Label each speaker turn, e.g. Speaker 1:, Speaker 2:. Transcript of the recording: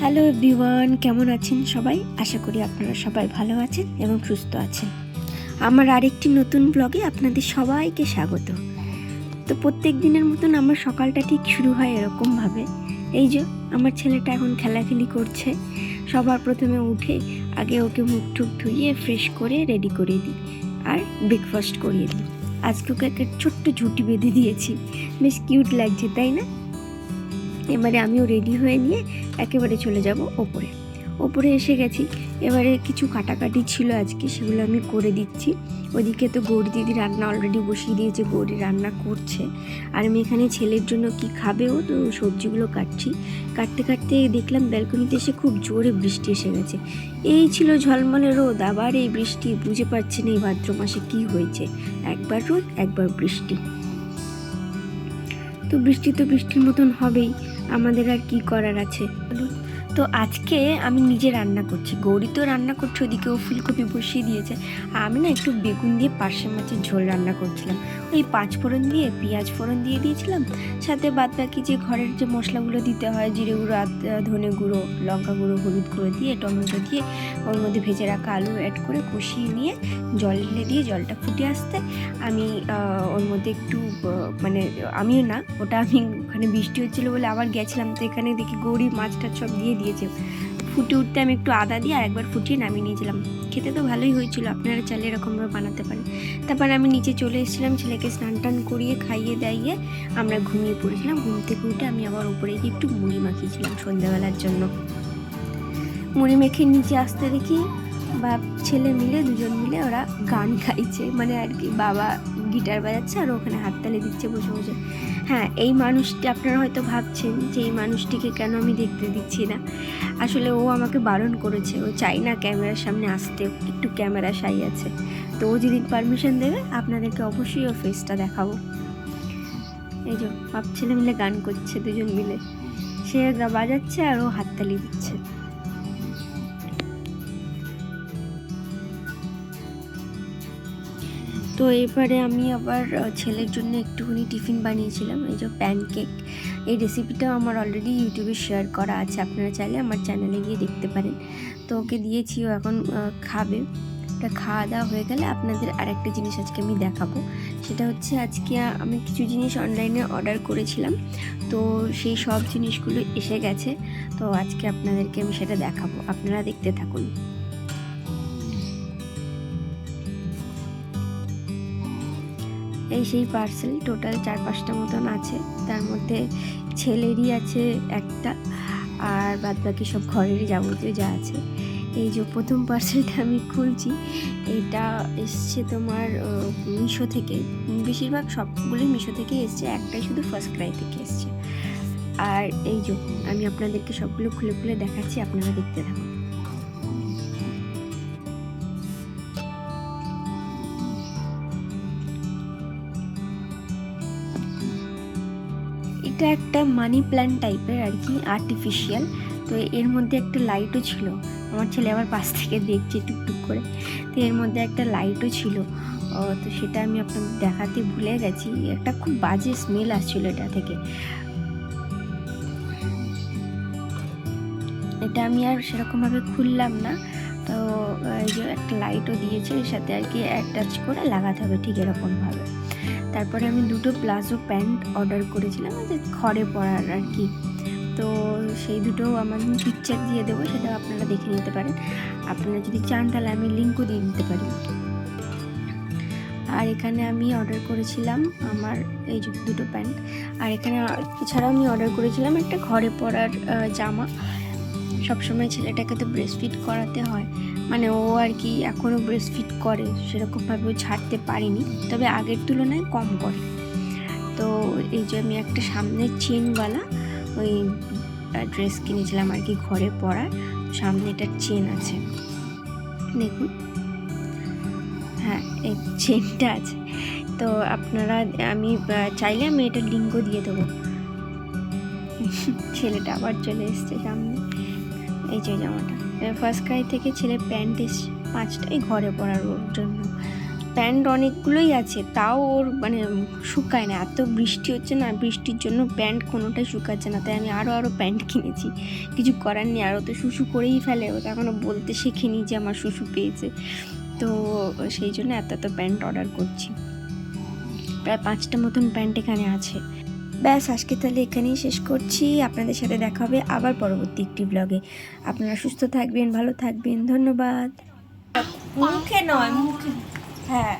Speaker 1: Hello everyone কেমন আছেন সবাই? আশা করি আপনারা সবাই ভালো আছেন এবং সুস্থ আছেন। আমার আরেকটি নতুন ব্লগে আপনাদের সবাইকে স্বাগত। তো প্রত্যেক দিনের মতন আমার সকালটা ঠিক শুরু হয় এরকমভাবে এই যে, আমার ছেলেটা এখন খেলাখেলি করছে। সবার প্রথমে উঠে আগে ওকে মুখ টুক ধুইয়ে ফ্রেশ করে রেডি করে দিই আর ব্রেকফাস্ট করিয়ে দিই। আজকে ওকে একটা ছোট্ট ঝুটি বেঁধে দিয়েছি। বেশ কিউট লাগছে, তাই না? এবারে আমিও রেডি হয়ে নিয়ে একেবারে চলে যাব ওপরে। ওপরে এসে গেছি। এবারে কিছু কাটাকাটি ছিল আজকে, সেগুলো আমি করে দিচ্ছি। ওদিকে তো গৌরী দিদি রান্না অলরেডি বসিয়ে দিয়েছে, গৌরী রান্না করছে। আর আমি এখানে ছেলের জন্য কি খাবেও তো সবজিগুলো কাটছি। কাটতে কাটতে দেখলাম ব্যালকনিতে এসে খুব জোরে বৃষ্টি এসে গেছে। এই ছিল ঝলমলে রোদ, আবার এই বৃষ্টি, বুঝে পাচ্ছি না এই ভাদ্র মাসে কি হয়েছে। একবার রোদ, একবার বৃষ্টি। তো বৃষ্টি তো বৃষ্টির মতন হবেই। আমাদের আর কি করার আছে? বলুন তো আজকে আমি নিজে রান্না করছি। গৌরী তো রান্না করছে, ওদিকে ও ফুলকপি বসিয়ে দিয়েছে। আর আমি না একটু বেগুন দিয়ে পার্শে মাছের ঝোল রান্না করছিলাম। ওই পাঁচ ফোড়ন দিয়ে, পেঁয়াজ ফোড়ন দিয়ে দিয়েছিলাম। সাথে বাদ বাকি যে ঘরের যে মশলাগুলো দিতে হয়, জিরে গুঁড়ো, আদা, ধনে গুঁড়ো, লঙ্কা গুঁড়ো, হলুদ গুঁড়ো দিয়ে, টমেটো দিয়ে, ওর মধ্যে ভেজে রাখা আলু অ্যাড করে কষিয়ে নিয়ে জল ঢেলে দিয়ে জলটা ফুটে আসতে আমি ওর মধ্যে একটু মানে আমিও না, ওটা আমি ওখানে বৃষ্টি হচ্ছিল বলে আবার গেছিলাম। তো এখানে দেখি গৌরী মাছটা সব দিয়ে দিয়েছে ফুটে উঠতে আমি একটু আদা দিয়ে আর একবার ফুটিয়ে নামিয়ে নিয়েছিলাম। খেতে তো ভালোই হয়েছিল, আপনারা চাইলে এরকমভাবে বানাতে পারেন। তারপর আমি নিচে চলে এসেছিলাম, ছেলেকে স্নান টান করিয়ে খাইয়ে দাইয়ে আমরা ঘুমিয়ে পড়েছিলাম। ঘুম থেকে উঠে আমি আবার উপরে গিয়ে একটু মুড়ি মাখিয়েছিলাম সন্ধ্যাবেলার জন্য। মুড়ি মেখে নিচে আসতে দেখি বা ছেলে মিলে, দুজন মিলে ওরা গান গাইছে। মানে আর কি, বাবা গিটার বাজাচ্ছে আর ও ওখানে হাততালি দিচ্ছে বসে বসে। হ্যাঁ এই মানুষটি, আপনারা হয়তো ভাবছেন যে এই মানুষটিকে কেন আমি দেখতে দিচ্ছি না? আসলে ও আমাকে বারণ করেছে, ও চাই না ক্যামেরার সামনে আসতে, একটু ক্যামেরা সাই আছে। তো ও যদি পারমিশন দেবে, আপনাদেরকে অবশ্যই ওর ফেসটা দেখাবো। এই যে, সব ছেলে মিলে গান করছে, দুজন মিলে। সে বাজাচ্ছে আর ও হাততালি দিচ্ছে। তো এবারে আমি আবার ছেলের জন্য একটুখানি টিফিন বানিয়েছিলাম। এই যে প্যানকেক, এই রেসিপিটাও আমার অলরেডি ইউটিউবে শেয়ার করা আছে। আপনারা চাইলে আমার চ্যানেলে গিয়ে দেখতে পারেন। তো ওকে দিয়েছি, ও এখন খাবে। এটা খাওয়া দাওয়া হয়ে গেলে আপনাদের আরেকটা জিনিস আজকে আমি দেখাবো। সেটা হচ্ছে আজকে আমি কিছু জিনিস অনলাইনে অর্ডার করেছিলাম। তো সেই সব জিনিসগুলো এসে গেছে। তো আজকে আপনাদেরকে আমি সেটা দেখাবো। আপনারা দেখতে থাকুন। এই সেই পার্সেল টোটাল চার পাঁচটা মতন আছে। তার মধ্যে ছেলেরই আছে একটা, আর বাদ বাকি সব ঘরেরই যাবতীয় যা আছে। এই যে প্রথম পার্সেলটা আমি খুলছি, এটা এসছে তোমার মিশো থেকে। বেশিরভাগ সবগুলোই মিশো থেকে এসছে, একটাই শুধু ফার্স্ট ক্রাই থেকে এসছে। আর এই যে আমি আপনাদেরকে সবগুলো খুলে খুলে দেখাচ্ছি, আপনারা দেখতে থাকুন। এটা একটা মানি প্ল্যান্ট টাইপের আর কি আর্টিফিশিয়াল তো এর মধ্যে একটা লাইটও ছিল। আমার ছেলে আবার পাশ থেকে দেখছে টুকটুক করে। তো এর মধ্যে একটা লাইটও ছিল। তো সেটা আমি আপনাদের দেখাতে ভুলে গেছি। একটা খুব বাজে স্মেল আসছিল এটা থেকে। এটা আমি আর সেরকমভাবে খুললাম না। তো, এই যে একটা লাইটও দিয়েছে, এর সাথে আর কি অ্যাটাচ করে লাগাতে হবে ঠিক এরকমভাবে। তারপরে আমি দুটো প্লাজো প্যান্ট অর্ডার করেছিলাম, যে ঘরে পরার আর কি। তো সেই দুটো আমার পিকচার দিয়ে দেবো সেটা আপনারা দেখে নিতে পারেন। আপনারা যদি চান তাহলে আমি লিঙ্কও দিয়ে দিতে পারি। আর এখানে আমি অর্ডার করেছিলাম আমার এই দুটো প্যান্ট। আর এখানে এছাড়াও আমি অর্ডার করেছিলাম একটা ঘরে পরার জামা। সবসময় ছেলেটাকে তো ব্রেস্টফিট করাতে হয়। মানে ও আর কি এখনও ব্রেস্টফিট করে, সেরকমভাবে ছাড়তে পারিনি। তবে আগের তুলনায় কম করে। তো এই যে আমি একটা সামনের চেনওয়ালা ওই ড্রেস কিনেছিলাম আর কি ঘরে পরার। সামনে এটার চেন আছে। দেখুন। হ্যাঁ এই চেনটা আছে। তো আপনারা, আমি চাইলে আমি এটার লিঙ্কও দিয়ে দেবো। ছেলেটা আবার চলে এসছে সামনে। এই যে জামাটা। ফার্স্ট ক্রাই থেকে ছেলে প্যান্ট এসছে পাঁচটাই ঘরে পরার ওর জন্য। প্যান্ট অনেকগুলোই আছে, তাও ওর মানে শুকায় না। এত বৃষ্টি হচ্ছে না, বৃষ্টির জন্য প্যান্ট কোনোটাই শুকাচ্ছে না। তাই আমি আরও আরও প্যান্ট কিনেছি। কিছু করার নেই আরও তো শুশু করেই ফেলে। ও তো এখনও বলতে শেখেনি যে আমার শুশু পেয়েছে। তো সেই জন্য এত এত প্যান্ট অর্ডার করছি। প্রায় পাঁচটা মতন প্যান্ট এখানে আছে। ব্যাস আজকে তাহলে এখানেই শেষ করছি। আপনাদের সাথে দেখা হবে আবার পরবর্তী একটি ব্লগে আপনারা সুস্থ থাকবেন ভালো থাকবেন ধন্যবাদ। মুখে নয় মুখে। হ্যাঁ।